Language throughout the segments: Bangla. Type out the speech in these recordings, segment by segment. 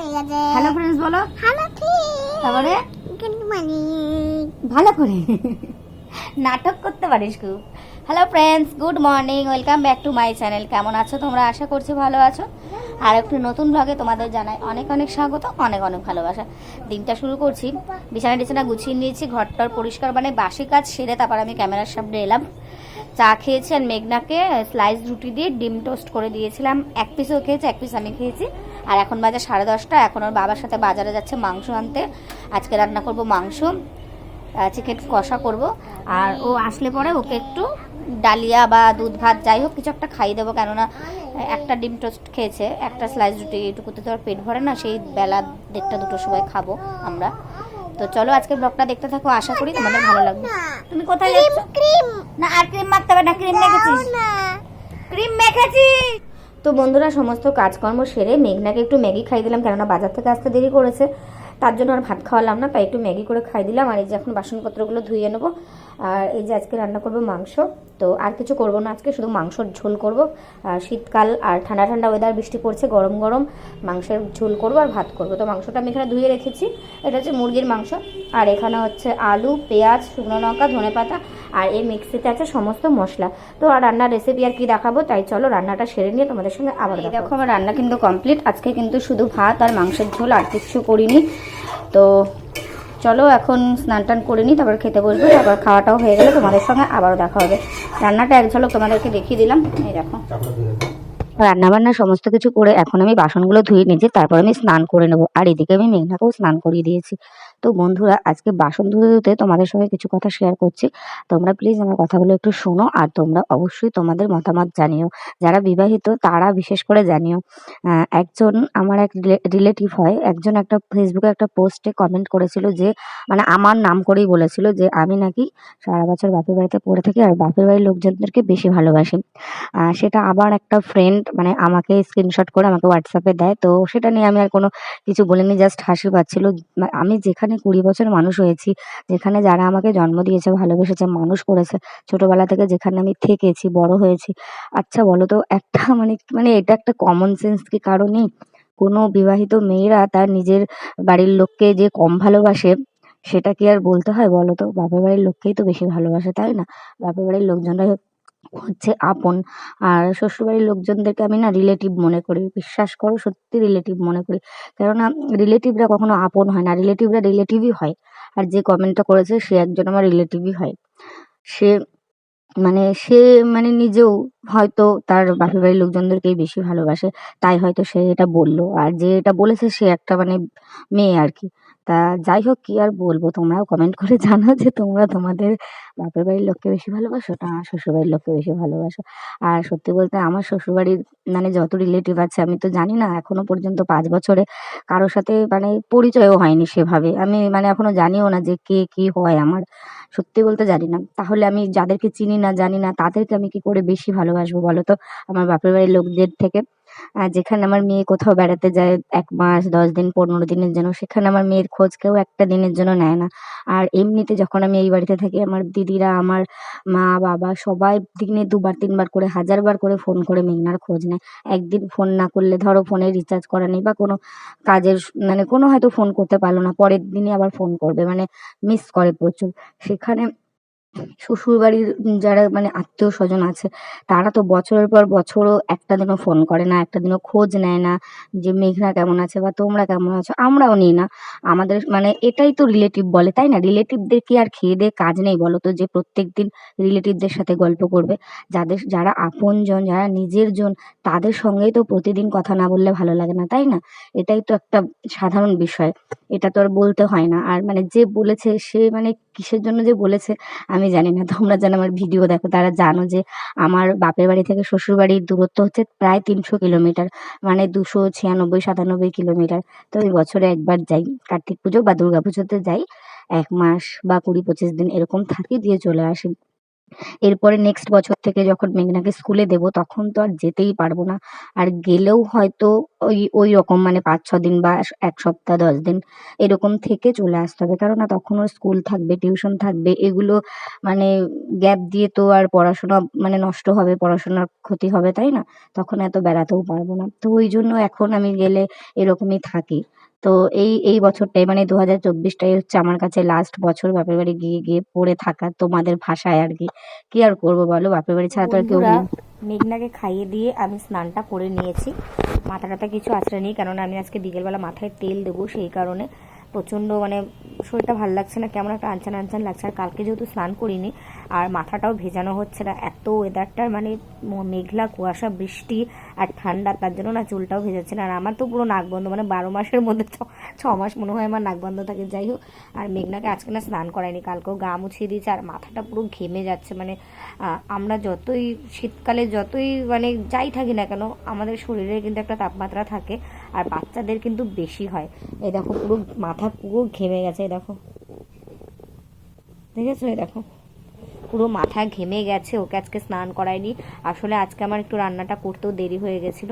হয়ে গেছে হ্যালো ফ্রেন্ডস বলো হ্যালো তারপরে? গুড মর্নিং ভালো করে। নাটক করতে পারিস খুব। Hello friends good morning welcome back to my channel কেমন আছো তোমরা? আশা করছি ভালো আছো। আর একটু নতুন ব্লগে তোমাদের জানাই অনেক অনেক স্বাগত অনেক অনেক ভালোবাসা। দিনটা শুরু করছি। বিছানা টিছানা গুছিয়ে নিয়েছি ঘরটার পরিষ্কার মানে বাসি কাজ সেরে তারপর আমি ক্যামেরার সামনে এলাম। চা খেয়েছি আর মেঘনাকে স্লাইস রুটি দিয়ে ডিম টোস্ট করে দিয়েছিলাম। এক পিসও খেয়েছি, এক পিস আমি খেয়েছি। আর এখন বাজে সাড়ে দশটা, এখন ওর বাবার সাথে বাজারে যাচ্ছে মাংস আনতে। আজকে রান্না করব মাংস চিকেন কষা করব। আর ও আসলে পরে ওকে একটু ডালিয়া বা দুধ ভাত যাই হোক, কিছু একটা খাইয়ে দেবো। কেননা, একটা ডিম টোস্ট খেয়েছে, একটা স্লাইস রুটি এটুকুতে তো আর পেট ভরে না, সেই বেলা দেড়টা দুটোর সময় খাব আমরা। তো চলো আজকে ব্লগটা দেখতে থাকো আশা করি তোমাদের ভালো লাগবে। তুমি কোথায় যাচ্ছ? ক্রিম না আর ক্রিম মাখতে হবে না ক্রিম মেখেছিস। না। ক্রিম মেখেছি। তো বন্ধুরা সমস্ত কাজকর্ম সেরে মেঘনাকে একটু ম্যাগি খাই দিলাম কেননা বাজার থেকে আসতে দেরি করেছে। তার জন্য আর ভাত খাওয়ালাম না তাই একটু ম্যাগি করে খাই দিলাম। আর এই যে এখন বাসনপত্রগুলো ধুয়ে নেব। আর এই যে আজকে রান্না করব মাংস তো আর কিছু করব না আজকে শুধু মাংসর ঝোল করব। আর শীতকাল আর ঠান্ডা ঠান্ডা ওয়েদার বৃষ্টি পড়ছে গরম গরম মাংসের ঝোল করব আর ভাত করব। তো মাংসটা আমি এখানে ধুয়ে রেখেছি এটা হচ্ছে মুরগির মাংস। আর এখানে হচ্ছে আলু পেঁয়াজ শুকনো লঙ্কা ধনে পাতা আর এই মিক্সিতে আছে সমস্ত মশলা। তো আর রান্নার রেসিপি আর কি দেখাবো তাই চলো রান্নাটা সেরে নিয়ে তোমাদের সঙ্গে আবার দেখো আমার রান্না কিন্তু কমপ্লিট আজকে কিন্তু শুধু ভাত আর মাংসের ঝোল আর কিছু করিনি। তো চলো এখন স্নান টান করে নিই, তারপর খেতে বসবো, তারপর খাওয়াটাও হয়ে গেলে তোমাদের সঙ্গে আবারও দেখা হবে। রান্নাটা এক ঝলক তোমাদেরকে দেখিয়ে দিলাম, এই দেখো। রান্না বান্না সমস্ত কিছু করে এখন আমি বাসনগুলো ধুয়ে নিয়েছি, তারপর আমি স্নান করে নেব। আর এদিকে আমি মেঘনাকেও স্নান করিয়ে দিয়েছি। তো বন্ধুরা, আজকে বাসন ধুতে ধুতে তোমাদের সঙ্গে কিছু কথা শেয়ার করছি। তোমরা প্লিজ আমার কথাগুলো একটু শোনো আর তোমরা অবশ্যই তোমাদের মতামত জানিও। যারা বিবাহিত, তারা বিশেষ করে জানিও। একজন আমার এক রিলেটিভ হয়, একজন একটা ফেসবুকে একটা পোস্টে কমেন্ট করেছিল যে মানে আমার নাম করেই বলেছিল যে, আমি নাকি সারা বছর বাপের বাড়িতে পড়ে থাকি আর বাপের বাড়ির লোকজনদেরকে বেশি ভালোবাসি। সেটা আবার একটা ফ্রেন্ড মানে আমাকে স্ক্রিনশট করে আমাকে হোয়াটসঅ্যাপে দেয়। তো সেটা নিয়ে আমি আর কোনো কিছু বলিনি জাস্ট হাসি পাচ্ছিল। আমি যেখানে কুড়ি বছর মানুষ হয়েছি, যেখানে যারা আমাকে জন্ম দিয়েছে, ভালোবেসেছে, মানুষ করেছে, ছোটবেলা থেকে যেখানে আমি থেকেছি, বড় হয়েছি আচ্ছা বলো তো, একটা মানে মানে এটা একটা কমন সেন্স কি কারণেই কোনো বিবাহিত মেয়েরা তার নিজের বাড়ির লোককে যে কম ভালোবাসে, সেটা কি আর বলতে হয় বলো তো? বাপের বাড়ির লোককেই তো বেশি ভালোবাসে, তাই না? বাপের বাড়ির লোকজনরা হচ্ছে আপন। আর শ্বশুরবাড়ির লোকজনদেরকে আমি না রিলেটিভ মনে করি। বিশ্বাস করো, সত্যি রিলেটিভ মনে করি। কেননা রিলেটিভরা কখনো আপন হয় না। রিলেটিভরা রিলেটিভই হয়। আর যে কমেন্টটা করেছে, সে একজন আমার রিলেটিভই হয়। সে মানে সে মানে নিজেও হয়তো তার বাপের বাড়ির লোকজনদেরকেই বেশি ভালোবাসে। তাই হয়তো সে এটা বলল। আর যে এটা বলেছে, সে একটা মানে মেয়ে আর কি। তা যাই হোক, কি আর বলব? তোমরাও কমেন্ট করে জানাও যে তোমরা তোমাদের বাপের বাড়ির লোককে বেশি ভালোবাসো না শ্বশুর বাড়ির লোককে বেশি ভালোবাসো। আর সত্যি বলতে আমার শ্বশুরবাড়ির মানে যত রিলেটিভ আছে, আমি তো জানি না, এখনও পর্যন্ত পাঁচ বছরে কারোর সাথে মানে পরিচয়ও হয়নি সেভাবে। আমি মানে এখনও জানিও না যে কে কি হয় আমার। সত্যি বলতে জানি না। তাহলে আমি যাদেরকে চিনি না, জানি না, তাদেরকে আমি কি করে বেশি ভালোবাসবো বলো তো? আমার বাপের বাড়ির লোকদের থেকে। যেখানে আমার মেয়ে কোথাও বেড়াতে যায় এক মাস, দশ দিন, পনেরো দিনের জন্য, সেখানে আমার মেয়ের খোঁজ কেউ একটা দিনের জন্য নেয় না। আর এমনিতে যখন আমি এই বাড়িতে থাকি, আমার দিদিরা, আমার মা, বাবা সবাই দিনে দুবার, তিনবার করে, হাজারবার করে ফোন করে মেঘনার খোঁজ নেয়। একদিন ফোন না করলে ধরো ফোনে রিচার্জ করা নেই বা কোনো কাজের মানে কোনো হয়তো ফোন করতে পারল না, পরের দিনই আবার ফোন করবে মানে মিস করে প্রচুর। সেখানে শ্বশুরবাড়ির যারা মানে আত্মীয় স্বজন আছে, তারা তো বছরের পর বছরও একটা দিনও ফোন করে না, একটা দিনও খোঁজ নেয় না যে মেঘনা কেমন আছে বা তোমরা কেমন আছো, আমরাও নিই না। আমাদের মানে এটাই তো রিলেটিভ বলে, তাই না? রিলেটিভদের কি আর খেয়ে দিয়ে কাজ নেই বলো তো যে প্রত্যেক দিন রিলেটিভদের সাথে গল্প করবে? যাদের, যারা আপনজন, যারা নিজের জন, তাদের সঙ্গেই তো প্রতিদিন কথা না বললে ভালো লাগে না, তাই না? এটাই তো একটা সাধারণ বিষয়। এটা তো আর বলতে হয় না। আর মানে যে বলেছে সে মানে কিসের জন্য যে বলেছে, আমি জানি না। তোমরা যেন আমার ভিডিও দেখো। তারা জানো যে আমার বাপের বাড়ি থেকে শ্বশুর বাড়ির দূরত্ব হচ্ছে প্রায় তিনশো কিলোমিটার মানে দুশো ছিয়ানব্বই, সাতানব্বই কিলোমিটার। তো ওই বছরে একবার যাই, কার্তিক পুজো বা দুর্গা পুজোতে যাই, এক মাস বা কুড়ি পঁচিশ দিন এরকম থাকি দিয়ে চলে আসি। এরপরে নেক্সট বছর থেকে যখন মেঘনাকে স্কুলে দেবো, তখন তো আর যেতেই পারব না। আর গেলেও হয়তো ওই ওই রকম মানে পাঁচ, ছ দিন বা এক সপ্তাহ, দশ দিন এরকম থেকে চলে আসতে হবে। কেননা তখন ওর স্কুল থাকবে টিউশন থাকবে, এগুলো মানে গ্যাপ দিয়ে তো আর পড়াশোনা মানে নষ্ট হবে, পড়াশোনার ক্ষতি হবে, তাই না? তখন এত বেড়াতেও পারব না। তো ওই জন্য এখন আমি গেলে এরকমই থাকি। তো এই এই বছরটাই মানে দু হাজার চব্বিশটাই হচ্ছে আমার কাছে লাস্ট বছর বাপের বাড়ি গিয়ে গিয়ে পড়ে থাকা তোমাদের ভাষায় আর কি। কি আর করব বলো? বাপের বাড়ি ছাড়া তো আর কেউ মেঘনাকে খাইয়ে দিয়ে আমি স্নানটা করে নিয়েছি। মাথা টাথা কিছু আছড়ে নেই কেননা আমি আজকে বিকেলবেলা মাথায় তেল দেবো সেই কারণে প্রচণ্ড মানে শরীরটা ভালো লাগছে না, কেমন একটা আনচান আনচান লাগছে। আর কালকে যেহেতু স্নান করিনি, আর মাথাটাও ভেজানো হচ্ছে না, এত ওয়েদারটার মানে মেঘলা কুয়াশা, বৃষ্টি আর ঠান্ডা, তার জন্য না চুলটাও ভেজাচ্ছে না। আর আমার তো পুরো নাক বন্ধ মানে বারো মাসের মধ্যে ছ মাস মনে হয় আমার নাক বন্ধ থাকে, যাই হোক। আর মেঘনাকে আজকে না স্নান করায়নি কালকেও গা মুছিয়ে দিয়েছে, আর মাথাটা পুরো ঘেমে যাচ্ছে মানে আমরা যতই শীতকালে যতই মানে যাই থাকি না কেন, আমাদের শরীরে কিন্তু একটা তাপমাত্রা থাকে। আর বাচ্চাদের কিন্তু বেশি হয়। এই দেখো পুরো মাথা পুরো ঘেমে গেছে দেখো। দেখেছ? এই দেখো। পুরো মাথা ঘেমে গেছে, ওকে আজকে স্নান করায়নি। আসলে আজকে আমার একটু রান্নাটা করতেও দেরি হয়ে গেছিল।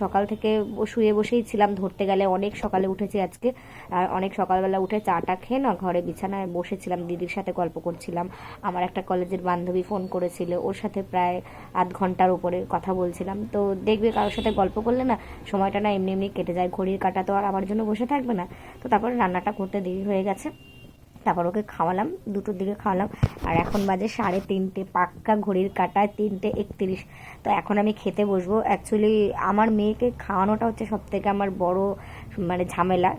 সকাল থেকে শুয়ে বসেই ছিলাম, ধরতে গেলে অনেক সকালে উঠেছি আজকে। অনেক সকালবেলা উঠে চাটা খেয়ে না ঘরে বিছানায় বসেছিলাম, দিদির সাথে গল্প করছিলাম। আমার একটা কলেজের বান্ধবী ফোন করেছিল, ওর সাথে প্রায় আধ ঘণ্টার উপরে কথা বলছিলাম। তো দেখবে কারোর সাথে গল্প করলে না সময়টা না এমনি এমনি কেটে যায়, ঘড়ির কাটা তো আর আমার জন্য বসে থাকবে না। তো তারপরে রান্নাটা করতে দেরি হয়ে গেছে। তারপর ওকে খাওয়ালাম, দুটোর দিকে খাওয়ালাম। আর এখন বাজে সাড়ে তিনটে, পাক্কা ঘড়ির কাটায় তিনটে একত্রিশ। তো এখন আমি খেতে বসবো। অ্যাকচুয়ালি আমার মেয়েকে খাওয়ানোটা হচ্ছে সবথেকে আমার বড় মানে ঝামেলা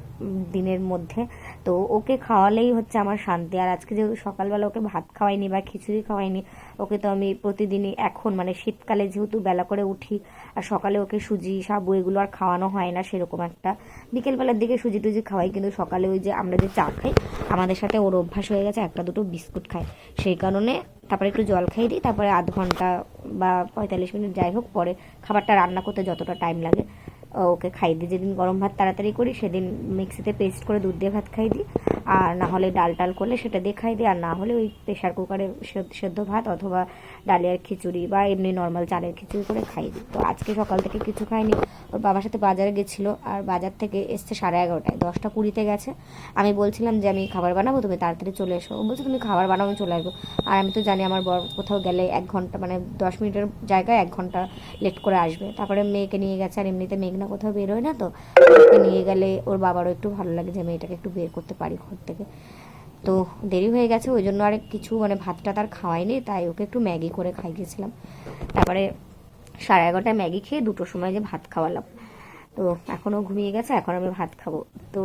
দিনের মধ্যে। তো ওকে খাওয়ালেই হচ্ছে আমার শান্তি। আর আজকে যেহেতু সকালবেলা ওকে ভাত খাওয়াইনি বা খিচুড়ি খাওয়াইনি, ওকে তো আমি প্রতিদিনই এখন মানে শীতকালে যেহেতু বেলা করে উঠি, আর সকালে ওকে সুজি, সাবু এগুলো আর খাওয়ানো হয় না সেরকম একটা। বিকেলবেলার দিকে সুজি টুজি খাওয়াই, কিন্তু সকালে ওই যে আমরা যে চা খাই, আমাদের সাথে ওর অভ্যাস হয়ে গেছে, একটা দুটো বিস্কুট খায়। সেই কারণে তারপরে একটু জল খাইয়ে দিই, তারপরে আধ ঘণ্টা বা পঁয়তাল্লিশ মিনিট যাই হোক, পরে খাবারটা রান্না করতে যতটা টাইম লাগে ওকে খাই দিই। যেদিন গরম ভাত তাড়াতাড়ি করি, সেদিন মিক্সিতে পেস্ট করে দুধ দিয়ে ভাত খাই দিই। আর না হলে ডাল টাল করলে সেটা দিয়ে খাই দিই, আর না হলে ওই প্রেশার কুকারে সেদ্ধ- ভাত অথবা ডালিয়ার খিচুড়ি বা এমনি নর্মাল চালের খিচুড়ি করে খাই দিই। তো আজকে সকাল থেকে কিছু খাইনি, ওর বাবার সাথে বাজারে গেছিল আর বাজার থেকে এসছে সাড়ে এগারোটায়, দশটা কুড়িতে গেছে। আমি বলছিলাম যে আমি খাবার বানাবো, তুমি তাড়াতাড়ি চলে এসো। ও বলছে, তুমি খাবার বানাবো আমি চলে আসব। আর আমি তো জানি আমার বর কোথাও গেলে এক ঘণ্টা মানে দশ মিনিটের জায়গায় এক ঘণ্টা লেট করে আসবে। তারপরে মেয়েকে নিয়ে গেছে, আর এমনিতে মেঘনা কোথাও বেরোয় না তো নিয়ে গেলে ওর বাবারও একটু ভালো লাগে যে মেয়েটাকে একটু বের করতে পারি ঘর থেকে। তো দেরি হয়ে গেছে, ওই জন্য আর কিছু মানে ভাতটা তার খাওয়াইনি, তাই ওকে একটু ম্যাগি করে খাই গেছিলাম তারপরে সাড়ে এগারোটায় ম্যাগি খেয়ে দুটোর সময় যে ভাত খাওয়ালাম। তো এখনও ঘুমিয়ে গেছে, এখন আমি ভাত খাব। তো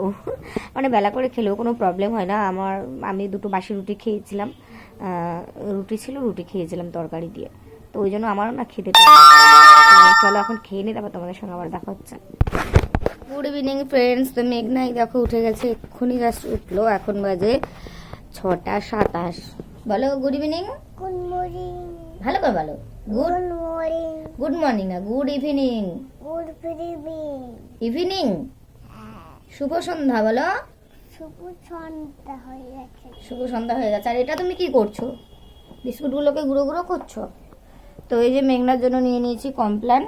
মানে বেলা করে খেলেও কোনো প্রবলেম হয় না। আমার, আমি দুটো বাসি রুটি খেয়েছিলাম। রুটি ছিল, রুটি খেয়েছিলাম তরকারি দিয়ে। তো ওই জন্য আমারও না খেতে চলো এখন খেয়ে নিই তারপর তোমাদের সঙ্গে আবার দেখা হচ্ছে। গুড ইভিনিং ফ্রেন্ডস তো মেঘনাই দেখো উঠে গেছে এক্ষুনি জাস্ট উঠল এখন বাজে ছটা সাতাশ। বলো গুড ইভিনিং Good morning. ভালো করে বলো। Good morning. গুড মর্নিং না good evening Good evening. Evening শুভ সন্ধ্যা বলো। শুভ সন্ধ্যা হয়ে গেছে। শুভ সন্ধ্যা হয়ে গেছে। আর এটা তুমি কি করছ? বিস্কুটগুলোকে গুঁড়ো গুঁড়ো করছ? তো এই যে মেঘনার জন্য নিয়ে নিয়েছি কমপ্ল্যান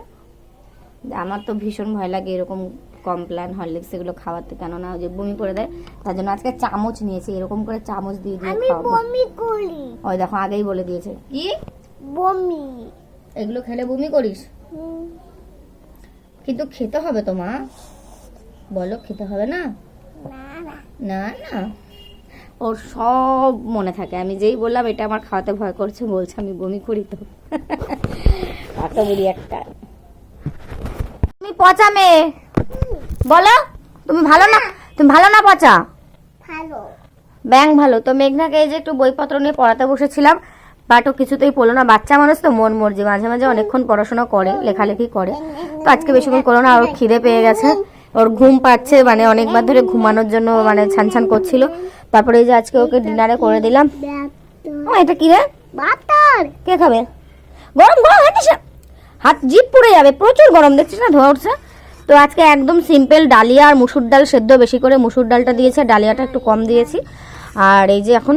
আমার তো ভীষণ ভয় লাগে এরকম কমপ্ল্যান হরলিক্স এগুলো খাওয়াতে কেননা ওই যে বমি করে দেয় তার জন্য আজকে চামচ নিয়েছি এরকম করে চামচ দিয়ে দিয়ে আমি খাওয়াবো। বমি করি। ওই দেখো আগেই বলে দিয়েছে। কি? বমি। এগুলো খেলে বমি করিস? কিন্তু খেতে হবে তো মা। বলো খেতে হবে না? না না। ওর সব মনে থাকে। আমি যেই বললাম এটা আমার খাওয়াতে ভয় করছে বলছে আমি বমি করি তো। এত বুড়ি একটা। তুমি পচা মেয়ে। বলো তুমি ভালো না তুমি ভালো না পচা? ভালো। ব্যাং ভালো। তো মেঘনাকে এই যে একটু বইপত্র নিয়ে পড়াতে বসেছিলাম বাট ও কিছুতেই পড়ল না। বাচ্চা মানুষ তো মন মর্জি মাঝে মাঝে অনেকক্ষণ পড়াশোনা করে লেখালেখি করে। তো আজকে বেশিক্ষণ করো না আর ওর খিদে পেয়ে গেছে। ওর ঘুম পাচ্ছে মানে অনেকবার ধরে ঘুমানোর জন্য মানে ছান ছান করছিল। তারপরে এই যে আজকে ওকে ডিনারে করে দিলাম। ও এটা কি রে? বাতার কে খাবে? গরম গরম হাত দিস হাত জিপ পুড়ে যাবে প্রচুর গরম দেখছিস না ধোয়া উঠছে? তো আজকে একদম সিম্পল ডালিয়া আর মুসুর ডাল সেদ্ধ, বেশি করে মুসুর ডালটা দিয়েছি ডালিয়াটা একটু কম দিয়েছি। আর এই যে এখন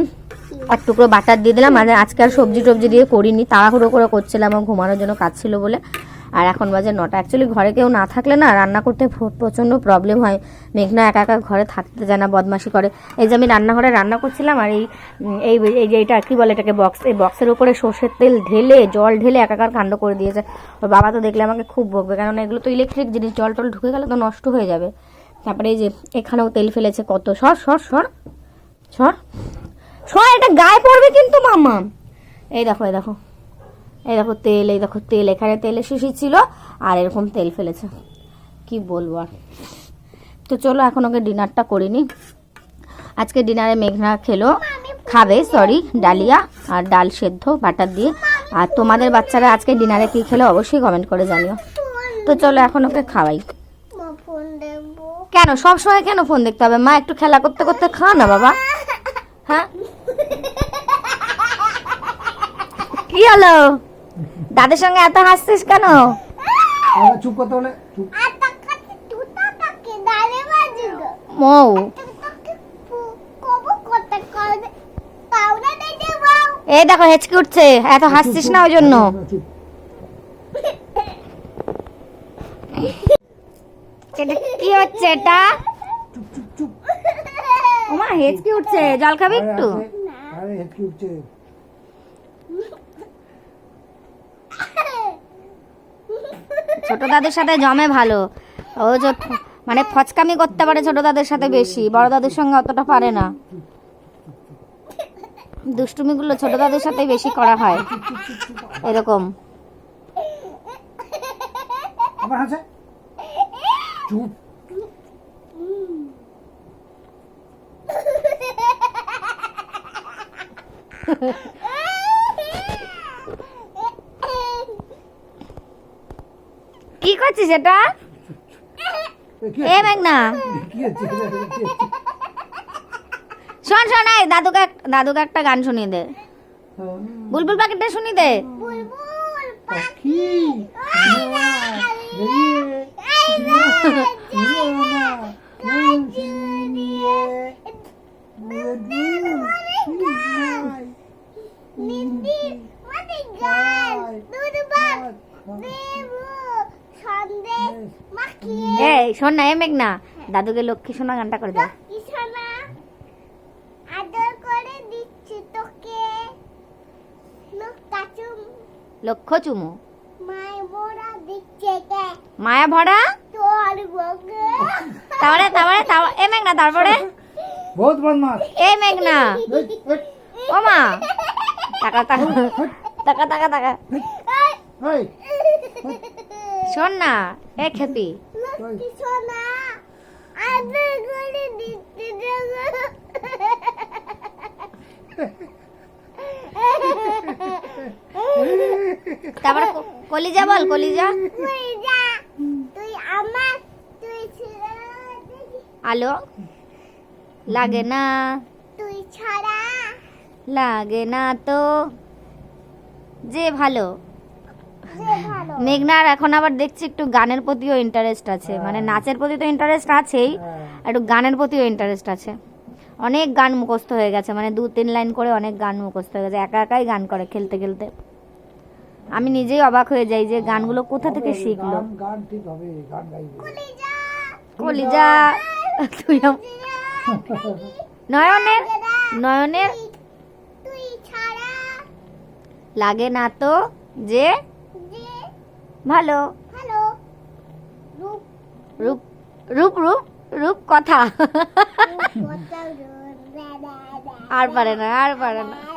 এক টুকরো বাটার দিয়ে দিলাম মানে আজকে আর সবজি টবজি দিয়ে করিনি, তাড়াহুড়ো করে করছিলাম ঘুমানোর জন্য কাজ ছিল বলে। আর এখন বাজে নটা। অ্যাকচুয়ালি ঘরে কেউ না থাকলে না রান্না করতে প্র- প্রচণ্ড প্রবলেম হয়। মেঘনা একা একা ঘরে থাকতে যায় না, বদমাশি করে। এই যে আমি রান্নাঘরে রান্না করছিলাম আর এই এই যে এটা কী বলে এটাকে বক্স এই বক্সের উপরে সর্ষের তেল ঢেলে, জল ঢেলে একাকার কাণ্ড করে দিয়েছে। ওর বাবা তো দেখলে আমাকে খুব বকবে কারণ এগুলো তো ইলেকট্রিক জিনিস, জল টল ঢুকে গেলে তো নষ্ট হয়ে যাবে। তারপরে এই যে এখানেও তেল ফেলেছে কত। সর সর সর সর সর, এটা গায়ে পড়বে কিন্তু মামা এই দেখো এই দেখো। এই দেখো তেল, এই দেখো তেল, এখানে তেলের শিশি ছিল, আর এরকম তেল ফেলেছে। কি বলব আর? তো চলো এখন ওকে ডিনারটা করিনি আজকে ডিনারে মেঘনা খেলো, খাবে সরি ডালিয়া আর ডাল সেদ্ধ, বাটার দিয়ে। আর তোমাদের বাচ্চারা আজকে ডিনারে কি খেলো অবশ্যই কমেন্ট করে জানিও। তো চলো এখন ওকে খাওয়াই। কেন? সব সময় কেন ফোন দেখতে হবে? মা, একটু খেলা করতে করতে খা না বাবা। হ্যাঁ? কি হলো? দাদের সঙ্গে এত হাসছিস কেন? চুপ করতে বলে মৌ। এই দেখো হেঁচকি উঠছে। এত হাসছিস না ওই জন্য এটা কি হচ্ছে এটা? চুপ চুপ চুপ। ওমা হেঁচকি উঠছে। জল খাবি একটু? হেঁচকি উঠছে। ছোট দাদের সাথে জমে ভালো। ও যে মানে ফচকামি করতে পারে ছোট দাদের সাথে বেশি বড় দাদের সঙ্গে অতটা পারে না। দুষ্টুমিগুলো ছোট দাদের সাথে বেশি করা হয় এরকম। আবার হাসে? চুপ। কি করছিস এটা এ? মেঘনা? শোন শোন এই দাদুকে এক- দাদুকে একটা গান শুনিয়ে দে বুলবুল পাখিটা শুনি দে বুলবুল পাখি বেরিয়ে নিদি মানে গাল এই শোন না এ মেঘনা। দাদুকে লক্ষ্মী সোনা গানটা করে দে কিষানা আদর করে দিচ্ছি তোকে। লক্ষ্য চুমু। মায় ভরা তারপরে তারপরে তারপরে এ মেঘনা তারপরে? বহুত বদমাস এ মেঘনা। ও মা। টাকা টাকা টাকা টাকা টাকা। শোন না এ খেপি। তারপরে কলিজা বল কলিজা। তুই আমার তুই আলো লাগে না। তুই ছাড়া? লাগে না তো। যে ভালো। মেঘনার এখন আবার দেখছি একটু গানের প্রতিও ইন্টারেস্ট আছে। মানে নাচের প্রতি তো ইন্টারেস্ট আছেই একটু গানের প্রতিও ইন্টারেস্ট আছে। অনেক গান মুখস্থ হয়ে গেছে মানে দু তিন লাইন করে অনেক গান মুখস্থ হয়ে গেছে একা একাই গান করে খেলতে খেলতে। আমি নিজেই অবাক হয়ে যাই যে গানগুলো কোথা থেকে শিখলো। গান গান ঠিক হবে গান গাইবে। তুই যা কলিজা! তুই নয়নের নয়নের। লাগে না তো যে ভালো। ভালো। রূপ। রূপ রূপ রূপ রূপ কথা। আর পারে না আর পারে না। না